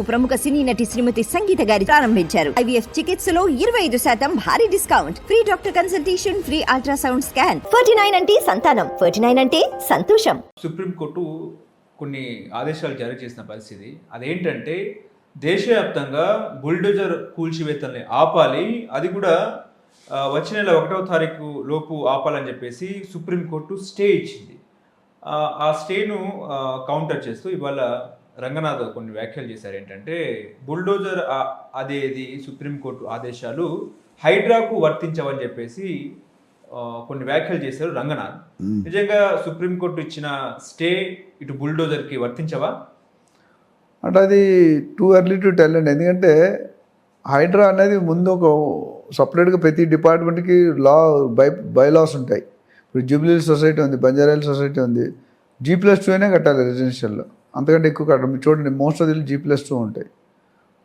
ప్రముఖ సినీ నటి శ్రీమతి సంగీత గారి ప్రారంభించారు. ఐవీఎఫ్ చికిత్సలో ఇరవై ఐదు శాతం భారీ discount. Free doctor consultation free ultrasound scan. Forty nine అంటే సంతానం. ఫార్టీ నైన్ అంటే సంతోషం. సుప్రీంకోర్టు కొన్ని ఆదేశాలు జారీ చేసిన పరిస్థితి. అదేంటంటే దేశవ్యాప్తంగా బుల్డోజర్ కూల్చివేతల్ని ఆపాలి. అది కూడా వచ్చే నెల ఒకటవ తారీఖు లోపు ఆపాలని చెప్పేసి సుప్రీంకోర్టు స్టే ఇచ్చింది. ఆ, స్టేను కౌంటర్ చేస్తూ ఇవాళ రంగనాథ్ కొన్ని వ్యాఖ్యలు చేశారు. ఏంటంటే బుల్డోజర్ అదేది సుప్రీంకోర్టు ఆదేశాలు హైడ్రాకు వర్తించవని చెప్పేసి కొన్ని వ్యాఖ్యలు చేశారు రంగనాథ్. నిజంగా సుప్రీంకోర్టు ఇచ్చిన స్టే ఇటు బుల్డోజర్కి వర్తించవా? అంటే అది టూ ఎర్లీ టు టెల్ అండి. ఎందుకంటే హైడ్రా అనేది ముందు ఒక సపరేట్గా ప్రతి డిపార్ట్మెంట్కి లా బై బైలాస్ ఉంటాయి. ఇప్పుడు జూబ్లీ సొసైటీ ఉంది బంజారాయిల్ సొసైటీ ఉంది. జీ ప్లస్ టూ అయినా కట్టాలి రెసిడెన్షియల్లో అంతకంటే ఎక్కువ కట్టడం చూడండి most of the G plus two ఉంటాయి.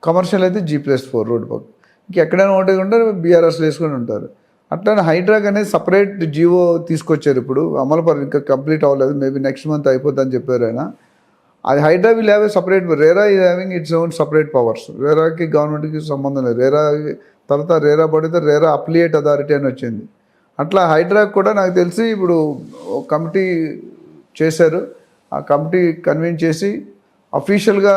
కమర్షియల్ అయితే జీ ప్లస్ ఫోర్ రోడ్ పక్క. ఇంకెక్కడైనా ఒకటి ఉంటారు బీఆర్ఎస్లు వేసుకొని ఉంటారు. అట్లానే హైడ్రాక్ అనేది సపరేట్ జియో తీసుకొచ్చారు ఇప్పుడు. అమలు పరి ఇంకా కంప్లీట్ అవ్వలేదు. మేబీ నెక్స్ట్ మంత్ అయిపోద్దని చెప్పారు ఆయన. అది HYDRAA will have a separate RERA ఈ having its own separate powers రేరాకి గవర్నమెంట్కి సంబంధం లేదు. రేరా తర్వాత రేరా పడితే రేరా అప్లియేట్ అథారిటీ అని వచ్చింది. అట్లా హైడ్రాక్ కూడా నాకు తెలిసి ఇప్పుడు కమిటీ చేశారు. ఆ కమిటీ కన్వీన్ చేసి అఫీషియల్గా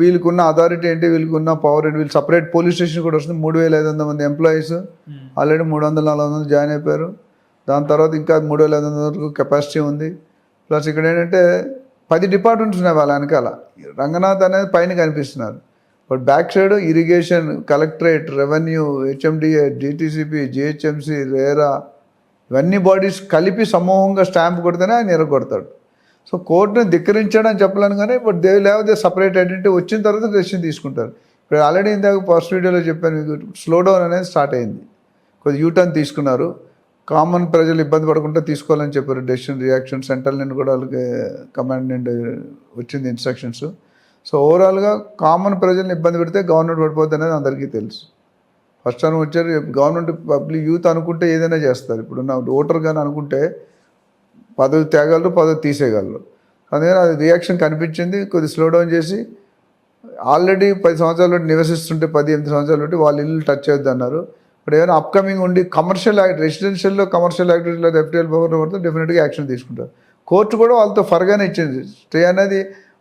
వీళ్ళకున్న అథారిటీ ఏంటి వీళ్ళకున్న పవర్ ఏంటి వీళ్ళు సపరేట్ పోలీస్ స్టేషన్ కూడా వస్తుంది. మూడు వేల ఐదు వందల మంది ఎంప్లాయీస్ ఆల్రెడీ మూడు వందల నాలుగు వందలు జాయిన్ అయిపోయారు. దాని తర్వాత ఇంకా మూడు వేల ఐదు వందల వరకు కెపాసిటీ ఉంది. ప్లస్ ఇక్కడ ఏంటంటే పది డిపార్ట్మెంట్స్ ఉన్నాయి వాళ్ళ వెనకాల. రంగనాథ్ అనేది పైన కనిపిస్తున్నారు. But back side irrigation collectorate revenue HMDA DTCP GHMC RERA ఇవన్నీ బాడీస్ కలిపి సమూహంగా స్టాంప్ కొడితేనే ఆయన ఎరగొడతాడు. సో కోర్టును ధిక్కరించాడని చెప్పలేను కానీ బట్ దే లేకపోతే సపరేట్ ఐడెంటిటీ వచ్చిన తర్వాత డెసిషన్ తీసుకుంటారు. ఇప్పుడు ఆల్రెడీ ఇందాక ఫస్ట్ వీడియోలో చెప్పాను మీకు స్లో డౌన్ అనేది స్టార్ట్ అయింది. కొద్ది యూటర్న్ తీసుకున్నారు. కామన్ ప్రజలు ఇబ్బంది పడకుండా తీసుకోవాలని చెప్పారు. డెసిషన్ రియాక్షన్ సెంట్రల్ నుండి కూడా వాళ్ళకి కమాండ్ నుండి వచ్చింది ఇన్స్ట్రక్షన్స్ సో ఓవరాల్గా కామన్ ప్రజల్ని ఇబ్బంది పెడితే గవర్నమెంట్ పడిపోద్ది అనేది అందరికీ తెలుసు. ఫస్ట్ టైం వచ్చారు గవర్నమెంట్ పబ్లిక్ యూత్ అనుకుంటే ఏదైనా చేస్తారు. ఇప్పుడు నా ఓటర్ కానీ అనుకుంటే పదవి తేగలరు పదవి తీసేయగలరు. అందుకని అది రియాక్షన్ కనిపించింది కొద్ది స్లో డౌన్ చేసి ఆల్రెడీ పది సంవత్సరాల నుండి నివసిస్తుంటే పది ఎనిమిది సంవత్సరాల నుండి వాళ్ళ ఇల్లు టచ్ చేయొద్దు అన్నారు ఇప్పుడు ఏమైనా అప్కమింగ్ ఉండి కమర్షియల్ యాక్ట్ రెసిడెన్షియల్లో కమర్షియల్ యాక్టివిటీలో ఎఫ్టీఎల్ పవర్ పడితే డెఫినెట్గా యాక్షన్ తీసుకుంటారు. కోర్టు కూడా వాళ్ళతో ఫర్గానే ఇచ్చింది. స్టే అనేది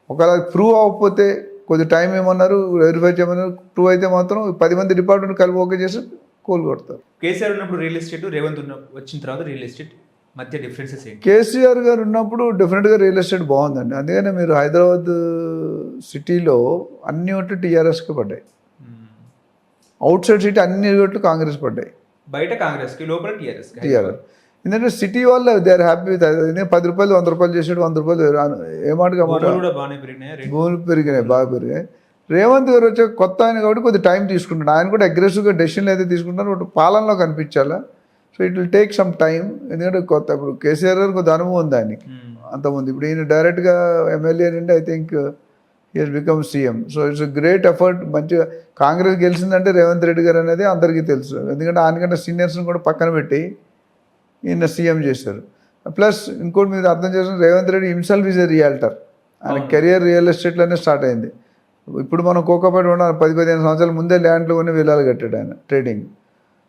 ఒకవేళ ప్రూవ్ అవ్వకపోతే కొద్ది టైం ఏమన్నారు వెరిఫై చేయమన్నారు ప్రూవ్ అయితే మాత్రం పది మంది డిపార్ట్మెంట్ కలిపి ఓకే చేసి కోల్ కొడతారు. కేసీఆర్ ఉన్నప్పుడు రియల్ ఎస్టేట్ రేవంత్ ఉన్న వచ్చిన తర్వాత రియల్ ఎస్టేట్ మధ్య డిఫరెన్సెస్ కేసీఆర్ గారు ఉన్నప్పుడు డెఫినెట్గా రియల్ ఎస్టేట్ బాగుందండి. అందుకనే మీరు హైదరాబాద్ సిటీలో అన్ని ఓట్లు టీఆర్ఎస్కి పడ్డాయి. అవుట్ సైడ్ సిటీ అన్ని ఓట్లు కాంగ్రెస్ పడ్డాయి. బయట కాంగ్రెస్కి లోపల టీఆర్ఎస్ టీఆర్ఎస్. ఎందుకంటే సిటీ వాళ్ళు దే ఆర్ హ్యాపీ విత్ పది రూపాయలు వంద రూపాయలు చేసాడు వంద రూపాయలు ఏ మాటగా మాట కూడా బాగానే పెరిగినాయి? రేట్? భూములు పెరిగినాయి బాగా పెరిగాయి రేవంత్ గారు వచ్చే కొత్త ఆయన కాబట్టి కొద్ది టైం తీసుకుంటాడు ఆయన కూడా అగ్రెసివ్గా డెసిషన్లు అయితే తీసుకుంటారు బట్ పాలనలో కనిపించాలా? So it will take some time ఎందుకంటే కొత్త ఇప్పుడు కేసీఆర్ గారు కొద్ది అనుభవం ఉంది ఆయనకి. మ్మ్. అంతకుముందు ఇప్పుడు ఈయన డైరెక్ట్గా ఎమ్మెల్యే నుండి I think is become CM so it's great effort మంచిగా కాంగ్రెస్ గెలిచిందంటే రేవంత్ రెడ్డి గారు అనేది అందరికీ తెలుసు. ఎందుకంటే ఆయనకంటే సీనియర్స్ని కూడా పక్కన పెట్టి ఈయన సీఎం చేశారు. ప్లస్ ఇంకోటి మీరు అర్థం చేసిన Revanth Reddy himself is a realtor ఆయన కెరియర్ రియల్ ఎస్టేట్లోనే స్టార్ట్ అయింది. ఇప్పుడు మనం కోకాపేట ఉన్న పది పదిహేను సంవత్సరాల ముందే ల్యాండ్లు కొన్ని విలాలు కట్టాడు ఆయన ట్రేడింగ్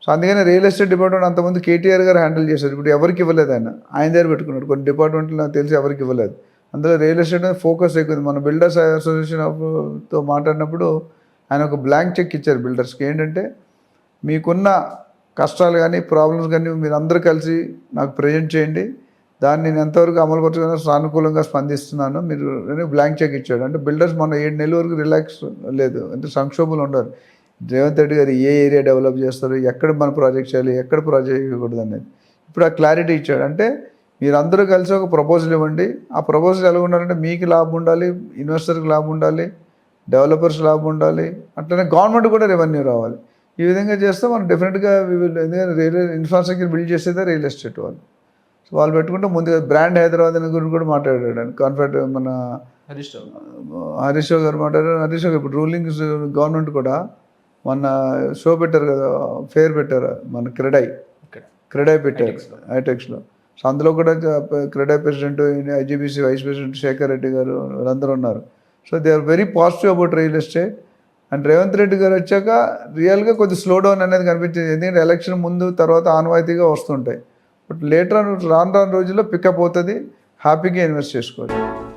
సో అందుకని రియల్ ఎస్టేట్ డిపార్ట్మెంట్ అంతమంది కేటీఆర్ గారు హ్యాండిల్ చేశారు. ఇప్పుడు ఎవరికి ఇవ్వలేదు ఆయన. ఆయన దగ్గర పెట్టుకున్నాడు. కొన్ని డిపార్ట్మెంట్లు నాకు తెలిసి ఎవరికి ఇవ్వలేదు. అందులో రియల్ ఎస్టేట్ మీద ఫోకస్ ఎక్కువ మన బిల్డర్స్ అసోసియేషన్ ఆఫ్తో మాట్లాడినప్పుడు ఆయన ఒక బ్లాంక్ చెక్ ఇచ్చారు బిల్డర్స్కి. ఏంటంటే మీకున్న కష్టాలు కానీ ప్రాబ్లమ్స్ కానీ మీరు అందరూ కలిసి నాకు ప్రజెంట్ చేయండి. దాన్ని నేను ఎంతవరకు అమలు పరచుకున్నా సానుకూలంగా స్పందిస్తున్నాను. మీరు బ్లాంక్ చెక్ ఇచ్చాడు. అంటే బిల్డర్స్ మన ఏడు నెలల వరకు రిలాక్స్ లేదు. అంటే సంక్షోభంలో ఉండరు రేవంత్ రెడ్డి గారు ఏ ఏరియా డెవలప్ చేస్తారు? ఎక్కడ మన ప్రాజెక్ట్ చేయాలి? ఎక్కడ ప్రాజెక్ట్ చేయకూడదు అనేది. ఇప్పుడు ఆ క్లారిటీ ఇచ్చాడు. అంటే మీరందరూ కలిసి ఒక ప్రపోజల్ ఇవ్వండి. ఆ ప్రపోజల్ ఎలా ఉండాలంటే మీకు లాభం ఉండాలి ఇన్వెస్టర్కి లాభం ఉండాలి డెవలపర్స్ లాభం ఉండాలి అట్లనే గవర్నమెంట్ కూడా రెవెన్యూ రావాలి. ఈ విధంగా చేస్తే మనం డెఫినెట్గా ఎందుకంటే రియల్ ఇన్ఫ్రాస్ట్రక్చర్ బిల్డ్ చేసేదే రియల్ ఎస్టేట్ వాళ్ళు. సో వాళ్ళు పెట్టుకుంటే ముందుగా బ్రాండ్ హైదరాబాద్ అని గురించి కూడా మాట్లాడాడు ఆయన. కాన్ఫిడెంట్ మన హరీష్ హరీష్ రావు గారు మాట్లాడారు. హరీష్ రావు ఇప్పుడు రూలింగ్ గవర్నమెంట్ కూడా మొన్న షో పెట్టారు కదా ఫేర్ పెట్టారు మన క్రెడై. క్రెడై. పెట్టారు. హైటెక్స్లో సో అందులో కూడా CREDAI president IGBC vice president Shekar Reddy garu వీళ్ళందరూ ఉన్నారు. So they are very positive about real estate. And Revanth Reddy garu వచ్చాక రియల్గా కొద్ది స్లో డౌన్ అనేది కనిపించింది. ఎందుకంటే ఎలక్షన్ ముందు తర్వాత ఆనవాయితీగా వస్తుంటాయి. బట్ లేటర్ రాను రాను రోజుల్లో పికప్ అవుతుంది. హ్యాపీగా ఇన్వెస్ట్ చేసుకోవచ్చు.